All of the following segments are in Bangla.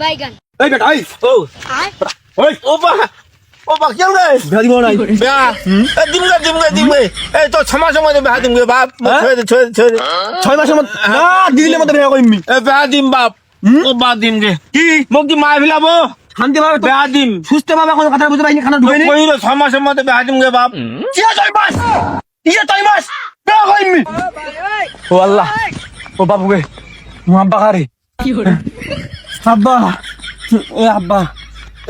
বাইগান। এই বেটা এই। ও। ওই ও বা ও বা কেন রে বিয়া দিব নাই বেয়া এ দিমগে দিমগে দিমগে এই তো ছমাস সময় বেহা দিমগে বাপ। হ্যাঁ? ছয় ছয় ছয় ছয় মাসের মধ্যে না দিদিলে মধ্যে বিয়া করিম এ বেহা দিম বাপ। ও বা দিমগে কি? মোক কি মাই ফেলাবো শান্তি ভাবে বেহা দিম। সুস্থ ভাবে এখন কথা বুঝতে পারিনি খানা ঢুকাইনি কইল ছয় মাসের মধ্যে বেহা দিমগে বাপ। কিয়া ছয় মাস? কিয়া ছয় মাস? বিয়া করিম ও আল্লাহ। ও বাবু গে মু আব্বা কারে আব্বা এ আব্বা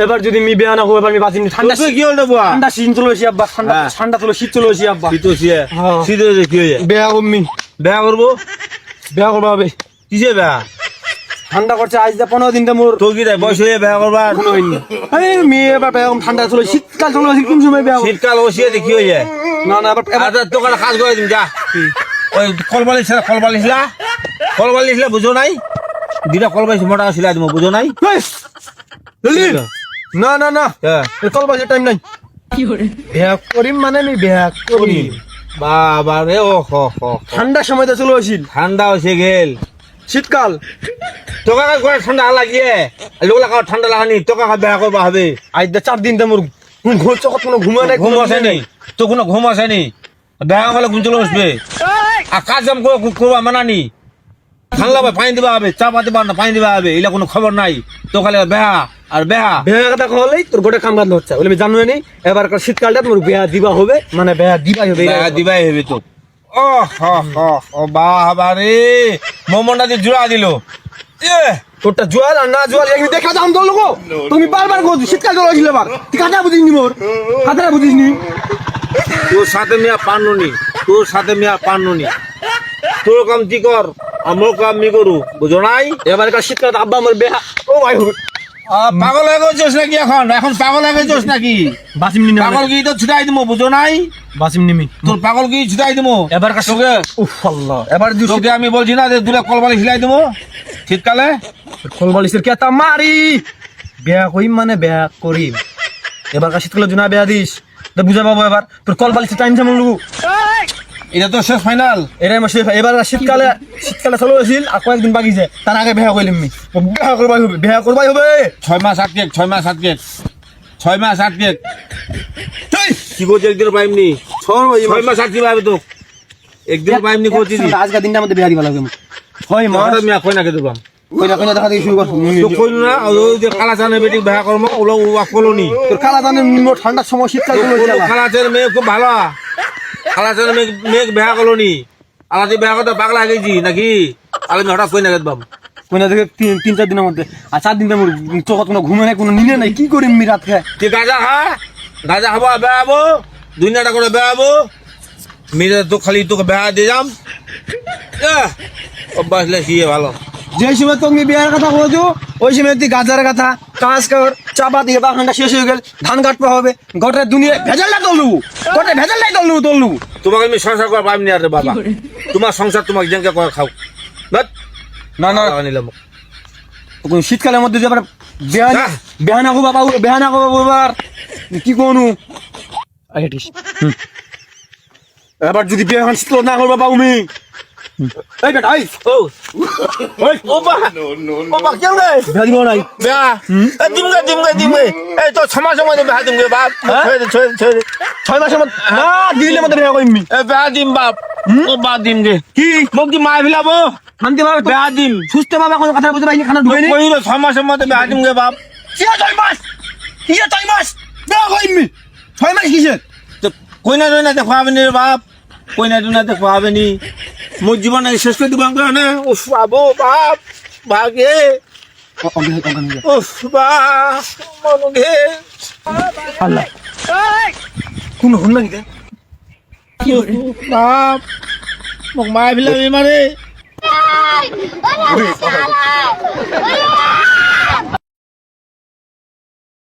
এবার যদি মি বিয়া না করব এবার মি বাঁচিনি ঠান্ডা কি হল বুয়া? ঠান্ডা সিজন চলে এসি আব্বা ঠান্ডা হ্যাঁ। ঠান্ডা চলে শীত চলে এসি আব্বা। শীত হচ্ছে হ্যাঁ। শীত হচ্ছে কি হয়ে বিয়া করবি। বেহা করব? বিয়া করব হবে কিসে বেহা ঠান্ডা করছে আজ যা পনেরো দিনটা মোর। তোর কি রে বয়স হয়ে বেহা করবার এই মেয়ে এবার বিয়া ঠান্ডা চলে শীতকাল চলে আসি কোন সময় বিয়া? শীতকাল বসিয়ে দেখি হয়ে যায় না না এবার এবার আচ্ছা কাজ করে দিম যা। ওই কলবালিশ কলবালিশলা কলবালিশলা বুঝো নাই? দুটা কলবালিশ মোটা সিলাই দিব বুঝো নাই। না না না। এ কল বাজে টাইম নাই। বিয়া করিম মানে আমি বিয়া করিম বাবা রে ও হ হ ঠান্ডার সময় তো চলে আসিল ঠান্ডা হয়েছে গেল। শীতকাল। তোকে করে ঠান্ডা লাগিয়ে। লোকলা কাউ ঠান্ডা লাগানি তোকা তোকে বেয়া করবা হবে আজ দা চার দিন তো মোর ঘুম চোখত কোনো ঘুমা নাই ঘুম আসেনি তো কোনো ঘুম আসেনি বেয়া হলে ঘুম চলে আসবে আর কাজ জাম করবা মানানি হবে পানি দিবা হবে চা পাতি না পানি দিবা হবে এগুলা কোনো খবর নাই। তো খালি বেহা আর বেহা। বিয়া কথা কহলেই তোর গোটে কাম কাজ হচ্ছে। বলে জানো নি এবার শীতকালটা বিয়া দিবা হবে মানে বিয়া দিবাই হবে বেহা দিবাই হবে তো। ও হ হ হ বাবা রে মোমনটা দিয়ে জোড়া দিল। এ তোরটা জোয়াল আর না জোয়াল একদিন দেখা দাম লোক? তুমি বারবার কো শীতকাল চলে আসিল এবার। তুই কাটা বুঝিস নি মোর? কাটা বুঝিস নি তোর সাথে মিয়া পান্ননি তোর সাথে মিয়া পান্ননি তোর কাম কি কর আমার কাম মি করু বুঝো নাই? এবার কার শীতকাল আব্বা আমার বিয়া ও ভাই হবে পাগল হয়ে গেছিস নাকি এখন? এখন পাগল হয়ে গেছিস নাকি? বাসিম নি পাগল কি তো ছুটাই দিবো বুঝো নাই? বাসিম নিমি তোর পাগল কি ছুটাই দিবো এবার তোকে উফ আল্লাহ। এবার যদি তোকে আমি বলছি না যে দূরে কলবালি সিলাই দেবো শীতকালে ফল বালিশের কেতা মারি বিয়া করিম মানে বিয়া করিম এবার শীতকালে জুনা বেয়া দিস তো বুঝা পাবো এবার তোর কল বালিশের টাইম যেমন লুকু এটা তো শেষ ফাইনাল এরাই মাসে এবার আর শীতকালে শীতকালে চলে আসিল আর কয়েকদিন বাকি যায় তার আগে বিয়া করিলাম মি বিয়া করবাই হবে বিয়া করবাই হবে। ছয় মাস আট কেক ছয় মাস আট কেক ছয় মাস আট কেক কি বলছি একদিন পাইমনি? ছয় মাস আট কি পাইবে তো। একদিন পাইমনি করছি আজকের দিনটা আমাদের বিয়া দিবা লাগবে হয় মা মাথা মিয়া কই নাকে দেবা কইনা কইনা দেখা দিয়ে শুরু কর। তো কইল না ওই যে কালা চানের বেটি বেহা কর্ম ওগুলো ওয়া কলোনি। তোর কালা দানের মোট ঠান্ডার সময় শীতকাল খালা মেয়ে খুব ভালো। খালা মেয়ে মেয়ে বেহা কলোনি আলাদি বেহা করতে পাগলা গেছি নাকি? আলে হঠাৎ কই নাকে দেবাম কইনা দেখে তিন তিন চার দিনের মধ্যে। আর চার দিন মোর চোখত কোনো ঘুমে নাই কোনো নিলে নাই কি করিম মি রাত? খায় তুই গাঁজা খা? গাঁজা খাব বেড়াবো দুনিয়াটা করে বেড়াবো মেয়েরা তো খালি তোকে বেড়া দিয়ে যাম। অভ্যাস লেখিয়ে ভালো? যে সময় তুমি বিয়ার কথা বলছো ওই সময় তুই গাজার কথা কাজ কর চাপা দিয়ে বাগানটা শেষ হয়ে গেল ধান কাটতে হবে গোটা দুনিয়া ভেজালটা তোলু গোটা ভেজালটাই তোলু তোলু তোমাকে আমি সংসার করা পাইনি আর বাবা। তোমার সংসার তোমাকে জেনকে করে খাও। বাট না না। নিলাম। শীতকালের মধ্যে যে আবার বেহানা। বেহানা করবা পাবো বেহানা করবা বাবার কি কোনু? এবার যদি বেহান শীতল না করবা পাবো মি এই বেটা এই। ও। ওই ও বা ও বা কেন রে বেহা দিব নাই। বেয়া এ দিমগে দিমগে দিমগে এই তো ছমা সময় বেহা দিমগে বাপ। হ্যাঁ? ছেড়ে দে, ছেড়ে ছেড়ে। ছয় মাসের মধ্যে না দিলে মধ্যে বেহা করিম মি। এ বেহা দিম বাপ। ও বা দিমগে কি? মোক কি মায় ফেলাবো শান্তি ভাবে বেহা দিম। সুস্থ ভাবে কোনো কথা বুঝতে পারিনি খানা ঢুকাইনি কইলো ছ মাসের মধ্যে বেহা দিমগে বাপ। কিয়া ছয় মাস? কিয়া ছয় মাস? বেহা করিম মি। ছয় মাস কিসের? তো কইনা টইনা দেখা নি রে বাপ। কইনা দেখা হবে নি মোর জীবন শেষ করে দিব না ও বাবো বাপ ভাগে ও বাপ মনুগে আল্লাহ কোন বাপ মোক মায় ফেলাবি মানে ওরে শালা ওরে